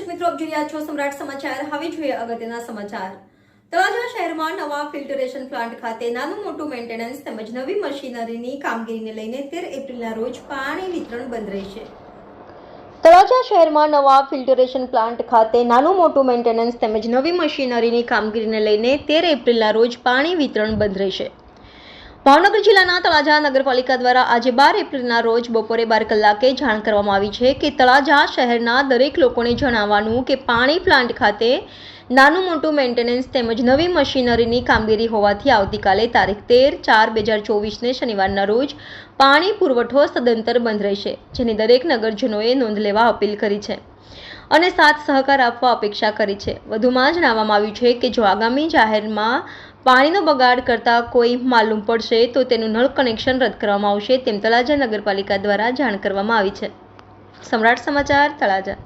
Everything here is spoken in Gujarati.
દર્શક મિત્રો, આપ જોઈ રહ્યા છો સમ્રાટ સમાચાર. હવે જોઈએ અગત્યના સમાચાર. તળાજા શહેરમાં નવા ફિલ્ટરેશન પ્લાન્ટ ખાતે નાનું મોટું મેન્ટેનન્સ તેમજ નવી મશીનરીની કામગીરીને લઈને તેર એપ્રિલના રોજ પાણી વિતરણ બંધ રહેશે. તળાજા શહેરમાં નવા ફિલ્ટરેશન પ્લાન્ટ ખાતે નાનું મોટું મેન્ટેનન્સ તેમજ નવી મશીનરીની કામગીરીને લઈને તેર એપ્રિલના રોજ પાણી વિતરણ બંધ રહેશે. ભાવનગર જિલ્લાના તળાજા નગરપાલિકા દ્વારા આજે બાર એપ્રિલના રોજ બપોરે બાર કલાકે જાણ કરવામાં આવી છે કે તળાજા શહેરના દરેક લોકોને જણાવવાનું કે પાણી પ્લાન્ટ ખાતે નાનું મોટું મેન્ટેનન્સ તેમજ નવી મશીનરીની કામગીરી હોવાથી આવતીકાલે તારીખ તેર ચાર બે હજાર ચોવીસને શનિવારના રોજ પાણી પુરવઠો સદંતર બંધ રહેશે, જેની દરેક નગરજનોએ નોંધ લેવા અપીલ કરી છે અને સાથ સહકાર આપવા અપેક્ષા કરી છે. વધુમાં જણાવવામાં આવ્યું છે કે જો આગામી જાહેરમાં પાણીનો બગાડ કરતા કોઈ માલુમ પડશે તો તેનું નળ કનેક્શન રદ કરવામાં આવશે તેમ તળાજા નગરપાલિકા દ્વારા જાણ કરવામાં આવી છે. સમ્રાટ સમાચાર તળાજા.